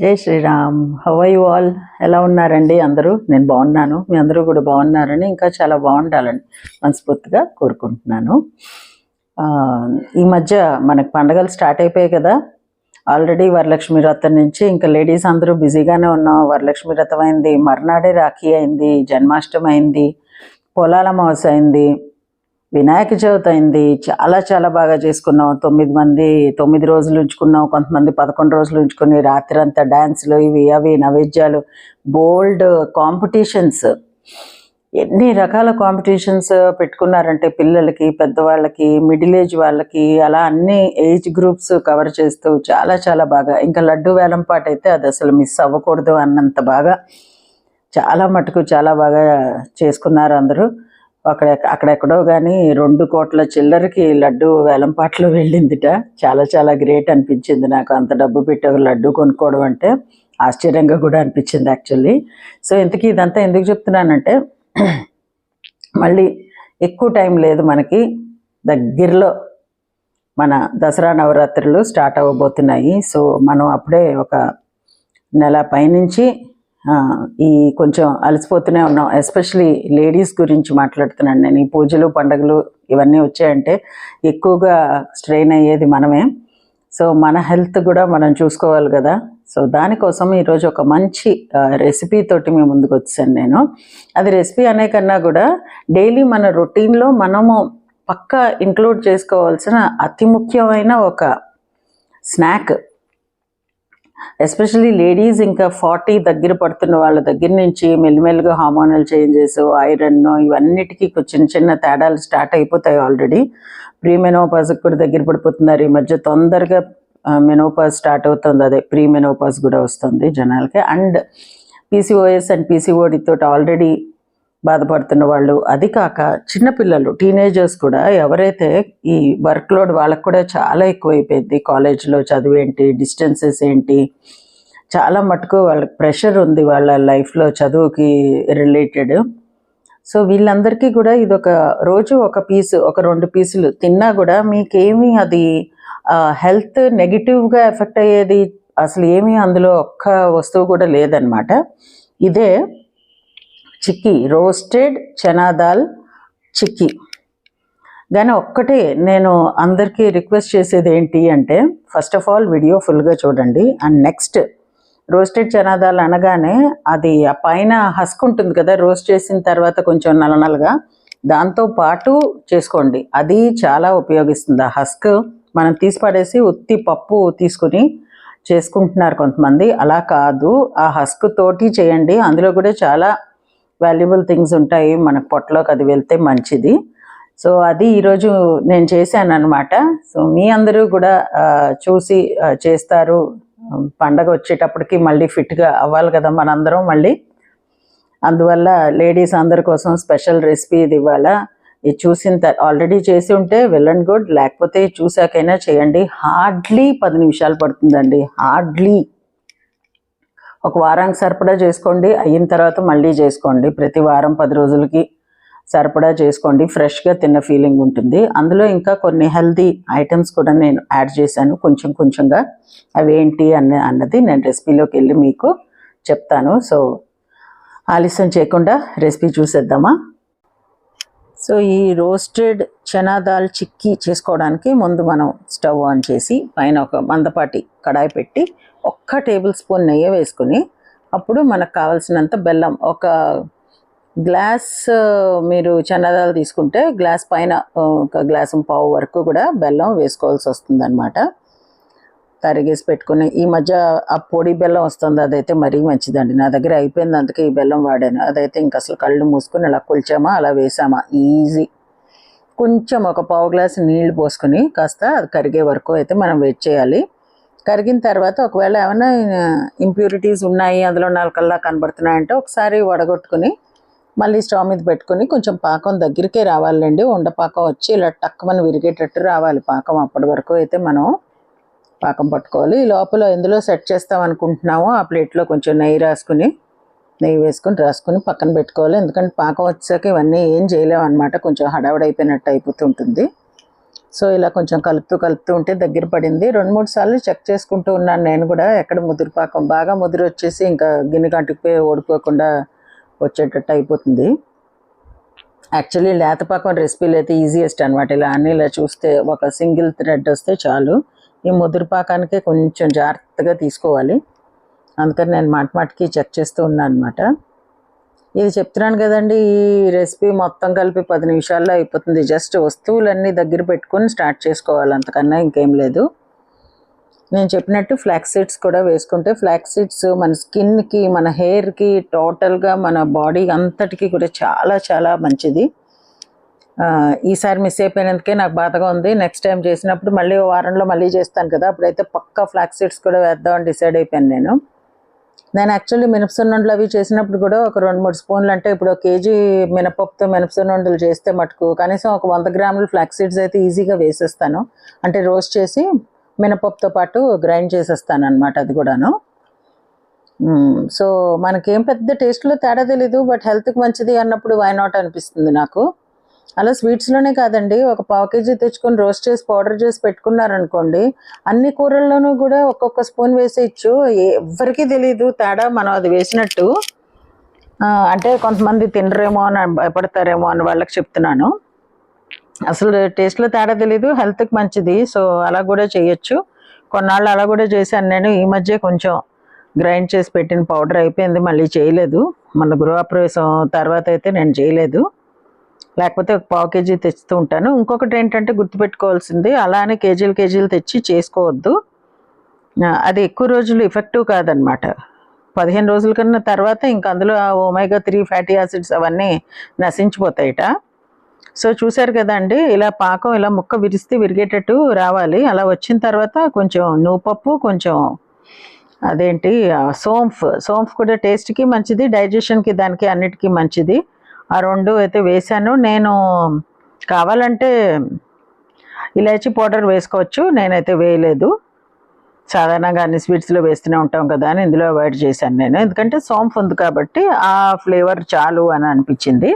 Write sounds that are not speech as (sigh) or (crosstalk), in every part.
జై శ్రీరామ్. హవై వాల్ ఎలా ఉన్నారండి అందరూ? నేను బాగున్నాను. మీ అందరూ కూడా బాగున్నారని ఇంకా చాలా బాగుండాలని మనస్ఫూర్తిగా కోరుకుంటున్నాను. ఈ మధ్య మనకు పండగలు స్టార్ట్ అయిపోయాయి కదా. ఆల్రెడీ వరలక్ష్మి వ్రతం నుంచి ఇంకా లేడీస్ అందరూ బిజీగానే ఉన్నాం. వరలక్ష్మి వ్రతం అయింది మర్నాడే రాఖీ అయింది జన్మాష్టమి అయింది పొలాల అమావాస అయింది. వినాయక చవితి అయింది. చాలా చాలా బాగా చేసుకున్నాం. తొమ్మిది మంది తొమ్మిది రోజులు ఉంచుకున్నాం. కొంతమంది పదకొండు రోజులు ఉంచుకుని రాత్రి అంతా డ్యాన్స్లు ఇవి అవి నైవేద్యాలు బోల్డ్ కాంపిటీషన్స్. ఎన్ని రకాల కాంపిటీషన్స్ పెట్టుకున్నారంటే పిల్లలకి పెద్దవాళ్ళకి మిడిల్ ఏజ్ వాళ్ళకి అలా అన్ని ఏజ్ గ్రూప్స్ కవర్ చేస్తూ చాలా చాలా బాగా. ఇంకా లడ్డు వేలం పాట అయితే అది అసలు మిస్ అవ్వకూడదు అన్నంత బాగా. చాలా మటుకు చాలా బాగా చేసుకున్నారు అందరూ. అక్కడ అక్కడెక్కడో కానీ రెండు కోట్ల చిల్లరకి లడ్డు వేలంపాట్లు వెళ్ళిందిట. చాలా చాలా గ్రేట్ అనిపించింది నాకు. అంత డబ్బు పెట్టి లడ్డు కొనుక్కోవడం అంటే ఆశ్చర్యంగా కూడా అనిపించింది యాక్చువల్లీ. సో ఇంతకీ ఇదంతా ఎందుకు చెప్తున్నానంటే (clears throat) మళ్ళీ ఎక్కువ టైం లేదు మనకి. దగ్గరలో మన దసరా నవరాత్రులు స్టార్ట్ అవ్వబోతున్నాయి. సో మనం అప్పుడే ఒక నెల పైనుంచి ఈ కొంచెం అలసిపోతూనే ఉన్నాం. ఎస్పెషలీ లేడీస్ గురించి మాట్లాడుతున్నాను నేను. ఈ పూజలు పండుగలు ఇవన్నీ వచ్చాయంటే ఎక్కువగా స్ట్రెయిన్ అయ్యేది మనమే. సో మన హెల్త్ కూడా మనం చూసుకోవాలి కదా. సో దానికోసం ఈరోజు ఒక మంచి రెసిపీ తోటి మేము ముందుకు వచ్చాను నేను. అది రెసిపీ అనే కన్నా కూడా డైలీ మన రొటీన్లో మనము పక్కా ఇంక్లూడ్ చేసుకోవాల్సిన అతి ముఖ్యమైన ఒక స్నాక్ ఎస్పెషల్లీ లేడీస్ ఇంకా ఫార్టీ దగ్గర పడుతున్న వాళ్ళ దగ్గర నుంచి మెల్లిమెల్లిగా హార్మోనల్ చేంజెస్ ఐరన్ ఇవన్నిటికీ చిన్న చిన్న తేడాలు స్టార్ట్ అయిపోతాయి ఆల్రెడీ. ప్రీమెనోపాస్ కూడా దగ్గర పడిపోతున్నారు. ఈ మధ్య తొందరగా మెనోపాజ్ స్టార్ట్ అవుతుంది. అదే ప్రీమెనోపాజ్ కూడా వస్తుంది జనాలకి. అండ్ పీసీఓఎస్ అండ్ పీసీఓడితో తోటి ఆల్రెడీ బాధపడుతున్న వాళ్ళు. అది కాక చిన్నపిల్లలు టీనేజర్స్ కూడా ఎవరైతే ఈ వర్క్ లోడ్ వాళ్ళకు కూడా చాలా ఎక్కువైపోయింది. కాలేజ్లో చదువు ఏంటి డిస్టెన్సెస్ ఏంటి? చాలా మటుకు వాళ్ళకి ప్రెషర్ ఉంది వాళ్ళ లైఫ్లో చదువుకి రిలేటెడ్ సో వీళ్ళందరికీ కూడా ఇది ఒక రోజు ఒక పీసు ఒక రెండు పీసులు తిన్నా కూడా మీకేమీ అది హెల్త్ నెగిటివ్గా ఎఫెక్ట్ అయ్యేది అసలు ఏమీ అందులో ఒక్క వస్తువు కూడా లేదనమాట ఇదే చిక్కీ రోస్టెడ్ చనా దాల్ చిక్కీ. కానీ ఒక్కటే నేను అందరికీ రిక్వెస్ట్ చేసేది ఏంటి అంటే ఫస్ట్ ఆఫ్ ఆల్ వీడియో ఫుల్గా చూడండి. అండ్ నెక్స్ట్ రోస్టెడ్ చనాదాల్ అనగానే అది ఆ పైన హస్క్ ఉంటుంది కదా రోస్ట్ చేసిన తర్వాత కొంచెం నలనలుగా దాంతో పాటు చేసుకోండి. అది చాలా ఉపయోగిస్తుంది. ఆ హస్క్ మనం తీసి పడేసి ఉత్తి పప్పు తీసుకుని చేసుకుంటున్నారు కొంతమంది. అలా కాదు. ఆ హస్క్ తోటి చేయండి. అందులో కూడా చాలా వాల్యుబుల్ థింగ్స్ ఉంటాయి మన పొట్టలోకి అది వెళ్తే మంచిది. సో అది ఈరోజు నేను చేశాను అనమాట సో మీ అందరూ కూడా చూసి చేస్తారు. పండగ వచ్చేటప్పటికి మళ్ళీ ఫిట్గా అవ్వాలి కదా మనందరం మళ్ళీ. అందువల్ల లేడీస్ అందరి కోసం స్పెషల్ రెసిపీ ఇది ఇవాళ ఇది చూసిన తర్వాత ఆల్రెడీ చేసి ఉంటే వెల్ అండ్ గుడ్. లేకపోతే చూసాకైనా చేయండి. హార్డ్లీ పది నిమిషాలు పడుతుందండి. హార్డ్లీ. ఒక వారానికి సరిపడా చేసుకోండి. అయిన తర్వాత మళ్ళీ చేసుకోండి. ప్రతి వారం పది రోజులకి సరిపడా చేసుకోండి. ఫ్రెష్గా తిన్న ఫీలింగ్ ఉంటుంది. అందులో ఇంకా కొన్ని హెల్దీ ఐటమ్స్ కూడా నేను యాడ్ చేశాను. కొంచెం కొంచెంగా అవి ఏంటి అన్న అన్నది నేను రెసిపీలోకి వెళ్ళి మీకు చెప్తాను. సో ఆలస్యం చేయకుండా రెసిపీ చూసేద్దామా? సో ఈ రోస్టెడ్ చనాదాల్ చిక్కీ చేసుకోవడానికి ముందు మనం స్టవ్ ఆన్ చేసి పైన ఒక మందపాటి కడాయి పెట్టి ఒక్క టేబుల్ స్పూన్ నెయ్యి వేసుకుని అప్పుడు మనకు కావాల్సినంత బెల్లం ఒక గ్లాస్ మీరు చనాదాలు తీసుకుంటే గ్లాస్ పైన ఒక గ్లాసు పావు వరకు కూడా బెల్లం వేసుకోవాల్సి వస్తుంది అనమాట తరిగేసి పెట్టుకుని ఈ మధ్య ఆ పొడి బెల్లం వస్తుంది అదైతే మరీ మంచిదండి. నా దగ్గర అయిపోయింది అందుకే ఈ బెల్లం వాడాను. అదైతే ఇంక అసలు కళ్ళు మూసుకుని అలా కొల్చామా అలా వేసామా ఈజీ. కొంచెం ఒక పావు గ్లాస్ నీళ్ళు పోసుకొని కాస్త అది కరిగే వరకు అయితే మనం వెయిట్ చేయాలి. కరిగిన తర్వాత ఒకవేళ ఏమైనా ఇంప్యూరిటీస్ ఉన్నాయి అందులో నలకల్లా కనబడుతున్నాయంటే ఒకసారి వడగొట్టుకుని మళ్ళీ స్టవ్ మీద పెట్టుకుని కొంచెం పాకం దగ్గరికే రావాలండి. ఉండపాకం వచ్చి ఇలా టక్కుమని విరిగేటట్టు రావాలి పాకం అప్పటి వరకు అయితే మనం. పాకం పట్టుకోవాలి. ఈ లోపల ఎందులో సెట్ చేస్తాం అనుకుంటున్నామో ఆ ప్లేట్లో కొంచెం నెయ్యి రాసుకుని నెయ్యి వేసుకుని రాసుకుని పక్కన పెట్టుకోవాలి. ఎందుకంటే పాకం వచ్చాక ఇవన్నీ ఏం చేయలేము అనమాట కొంచెం హడావుడి అయిపోయినట్టు అయిపోతుంటుంది. సో ఇలా కొంచెం కలుపుతూ కలుపుతూ ఉంటే దగ్గర పడింది. రెండు మూడు సార్లు చెక్ చేసుకుంటూ ఉన్నాను నేను కూడా. ఎక్కడ ముదురు పాకం? బాగా ముదురు వచ్చేసి ఇంకా గిన్నె కంటుకుపోయి ఓడిపోకుండా వచ్చేటట్టు అయిపోతుంది. యాక్చువల్లీ లేత పాకం రెసిపీలు అయితే ఈజియెస్ట్ అనమాట ఇలా అన్ని ఇలా చూస్తే ఒక సింగిల్ థ్రెడ్ వస్తే చాలు. ఈ ముదురు పాకానికే కొంచెం జాగ్రత్తగా తీసుకోవాలి. అందుకని నేను మాట మాటకి చెక్ చేస్తూ ఉన్నాను అనమాట ఇది చెప్తున్నాను కదండి ఈ రెసిపీ మొత్తం కలిపి పది నిమిషాల్లో అయిపోతుంది. జస్ట్ వస్తువులన్నీ దగ్గర పెట్టుకొని స్టార్ట్ చేసుకోవాలి అంతకన్నా ఇంకేం లేదు. నేను చెప్పినట్టు ఫ్లాక్స్ సీడ్స్ కూడా వేసుకుంటే ఫ్లాక్స్ సీడ్స్ మన స్కిన్కి మన హెయిర్కి టోటల్గా మన బాడీ అంతటికి కూడా చాలా చాలా మంచిది. ఈసారి మిస్ అయిపోయినందుకే నాకు బాధగా ఉంది. నెక్స్ట్ టైం చేసినప్పుడు మళ్ళీ వారంలో మళ్ళీ చేస్తాను కదా. అప్పుడైతే పక్కా ఫ్లాక్స్ సీడ్స్ కూడా వేద్దామని డిసైడ్ అయిపోయాను నేను. నేను యాక్చువల్లీ మినపసున్నుండలు అవి చేసినప్పుడు కూడా ఒక రెండు మూడు స్పూన్లు అంటే ఇప్పుడు ఒక కేజీ మినపప్పుతో మినపసున్నుండలు చేస్తే మటుకు కనీసం ఒక వంద గ్రాములు ఫ్లాక్స్ సీడ్స్ అయితే ఈజీగా వేసేస్తాను. అంటే రోస్ట్ చేసి మినపప్పుతో పాటు గ్రైండ్ చేసేస్తాను అనమాట అది కూడాను. సో మనకేం పెద్ద టేస్ట్లో తేడా తెలీదు బట్ హెల్త్కి మంచిది అన్నప్పుడు వై నాట్ అనిపిస్తుంది నాకు. అలా స్వీట్స్లోనే కాదండి. ఒక పావు కేజీ తెచ్చుకొని రోస్ట్ చేసి పౌడర్ చేసి పెట్టుకున్నారనుకోండి అన్ని కూరల్లోనూ కూడా ఒక్కొక్క స్పూన్ వేసేయచ్చు ఎవ్వరికీ తెలియదు తేడా మనం అది వేసినట్టు. అంటే కొంతమంది తినరేమో అని భయపడతారేమో అని వాళ్ళకి చెప్తున్నాను. అసలు టేస్ట్లో తేడా తెలీదు హెల్త్కి మంచిది. సో అలా కూడా చేయొచ్చు. కొన్నాళ్ళు అలా కూడా చేశాను నేను. ఈ మధ్య కొంచెం గ్రైండ్ చేసి పెట్టిన పౌడర్ అయిపోయింది మళ్ళీ చేయలేదు. మన గృహప్రవేశం తర్వాత అయితే నేను చేయలేదు. లేకపోతే ఒక పావు కేజీ తెచ్చుతూ ఉంటాను. ఇంకొకటి ఏంటంటే గుర్తుపెట్టుకోవాల్సింది అలానే కేజీలు కేజీలు తెచ్చి చేసుకోవద్దు. అది ఎక్కువ రోజులు ఎఫెక్టివ్ కాదనమాట పదిహేను రోజుల కన్నా తర్వాత ఇంకా అందులో ఒమేగా త్రీ ఫ్యాటీ యాసిడ్స్ అవన్నీ నశించిపోతాయిట. సో చూశారు కదండి ఇలా పాకం ఇలా ముక్క విరిస్తే విరిగేటట్టు రావాలి. అలా వచ్చిన తర్వాత కొంచెం నువ్వుపప్పు కొంచెం అదేంటి సోంఫ్ సోంఫ్ కూడా టేస్ట్కి మంచిది డైజెషన్కి దానికి అన్నిటికీ మంచిది. ఆ రెండు అయితే వేశాను. నేను కావాలంటే ఇలాచీ పౌడర్ వేసుకోవచ్చు. నేనైతే వేయలేదు. సాధారణంగా అన్ని స్వీట్స్లో వేస్తూనే ఉంటాం కదా అని ఇందులో అవాయిడ్ చేశాను నేను. ఎందుకంటే సోంఫ్ ఉంది కాబట్టి ఆ ఫ్లేవర్ చాలు అని అనిపించింది.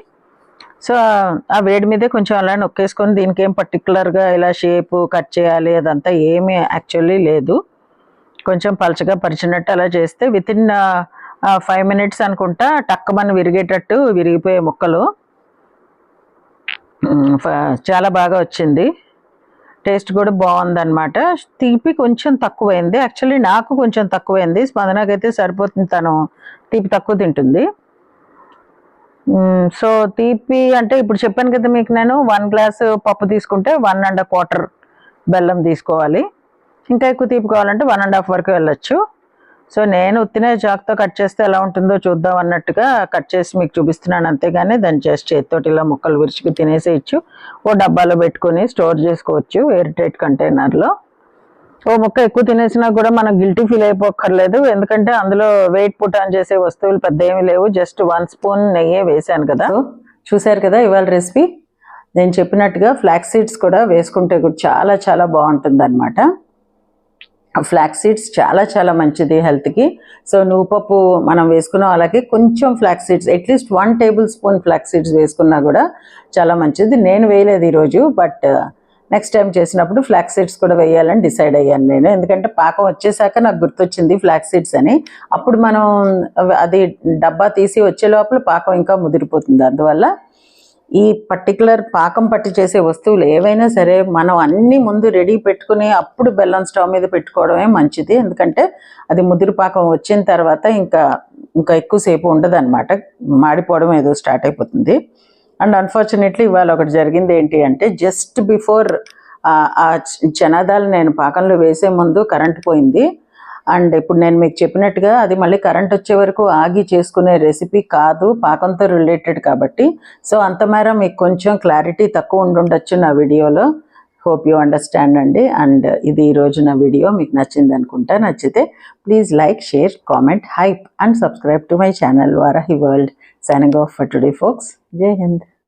సో ఆ వేడి మీదే కొంచెం అలా నొక్కేసుకొని దీనికి ఏం పర్టికులర్గా ఇలా షేపు కట్ చేయాలి అదంతా ఏమీ యాక్చువల్లీ లేదు. కొంచెం పలచగా పరిచినట్టు అలా చేస్తే విత్ ఇన్ ఫైవ్ మినిట్స్ అనుకుంటా టక్కమని విరిగేటట్టు విరిగిపోయే ముక్కలు. ఫ- చాలా బాగా వచ్చింది. టేస్ట్ కూడా బాగుందన్నమాట. తీపి కొంచెం తక్కువైంది. యాక్చువల్లీ నాకు కొంచెం తక్కువైంది. స్పందనకైతే సరిపోతుంది తను. తీపి తక్కువ తింటుంది. సో తీపి అంటే ఇప్పుడు చెప్పాను కదా మీకు నేను వన్ గ్లాస్ పప్పు తీసుకుంటే వన్ అండ్ క్వార్టర్ బెల్లం తీసుకోవాలి. ఇంకా ఎక్కువ తీపి కావాలంటే వన్ అండ్ హాఫ్ వరకు వెళ్ళొచ్చు. సో నేను ఉత్తినే చాక్తో కట్ చేస్తే ఎలా ఉంటుందో చూద్దాం అన్నట్టుగా కట్ చేసి మీకు చూపిస్తున్నాను అంతేగాని దాన్ని జస్ట్ చేతితోటి ఇలా ముక్కలు విరుచుకు తినేసేయచ్చు ఓ డబ్బాలో పెట్టుకొని స్టోర్ చేసుకోవచ్చు ఎయిర్టైట్ కంటైనర్లో ఓ ముక్క ఎక్కువ తినేసినా కూడా మనం గిల్టీ ఫీల్ అయిపోక్కర్లేదు. ఎందుకంటే అందులో వెయిట్ పుట్ ఆన్ చేసే వస్తువులు పెద్ద ఏమీ లేవు. జస్ట్ వన్ స్పూన్ నెయ్యే వేసాను కదా. చూసారు కదా ఇవాళ రెసిపీ నేను చెప్పినట్టుగా ఫ్లాక్స్ సీడ్స్ కూడా వేసుకుంటే కూడా చాలా చాలా బాగుంటుంది అనమాట ఫ్లాక్స్ సీడ్స్ చాలా చాలా మంచిది హెల్త్కి. సో నువ్వుపప్పు మనం వేసుకున్నాం అలాగే కొంచెం flax seeds at least one tablespoon flax seeds వేసుకున్నా కూడా చాలా మంచిది. నేను వేయలేదు ఈరోజు బట్ నెక్స్ట్ టైం చేసినప్పుడు ఫ్లాక్స్ సీడ్స్ కూడా వేయాలని డిసైడ్ అయ్యాను నేను. ఎందుకంటే పాకం వచ్చేసాక నాకు గుర్తొచ్చింది ఫ్లాక్స్ సీడ్స్ అని. అప్పుడు మనం అది డబ్బా తీసి వచ్చే లోపల పాకం ఇంకా ముదిరిపోతుంది. అందువల్ల ఈ పర్టికులర్ పాకం పట్టి చేసే వస్తువులు ఏవైనా సరే మనం అన్ని ముందు రెడీ పెట్టుకుని అప్పుడు బెల్లం స్టవ్ మీద పెట్టుకోవడమే మంచిది. ఎందుకంటే అది ముదిరి పాకం వచ్చిన తర్వాత ఇంకా ఇంకా ఎక్కువసేపు ఉండదు అనమాట మాడిపోవడం ఏదో స్టార్ట్ అయిపోతుంది. అండ్ అన్ఫార్చునేట్లీ ఇవాళ ఒకటి జరిగింది ఏంటి అంటే జస్ట్ బిఫోర్ ఆ చనాదాలు నేను పాకంలో వేసే ముందు కరెంట్ పోయింది. అండ్ ఇప్పుడు నేను మీకు చెప్పినట్టుగా అది మళ్ళీ కరెంట్ వచ్చే వరకు ఆగి చేసుకునే రెసిపీ కాదు పాకంతో రిలేటెడ్ కాబట్టి. సో అంతమేర మీకు కొంచెం క్లారిటీ తక్కువ ఉండుండొచ్చు నా వీడియోలో. హోప్ యూ అండర్స్టాండ్ అండి. అండ్ ఇది ఈరోజు నా వీడియో మీకు నచ్చింది అనుకుంటా. నచ్చితే please like share comment hype and subscribe to my channel Varahi world signing off for today folks Jai Hind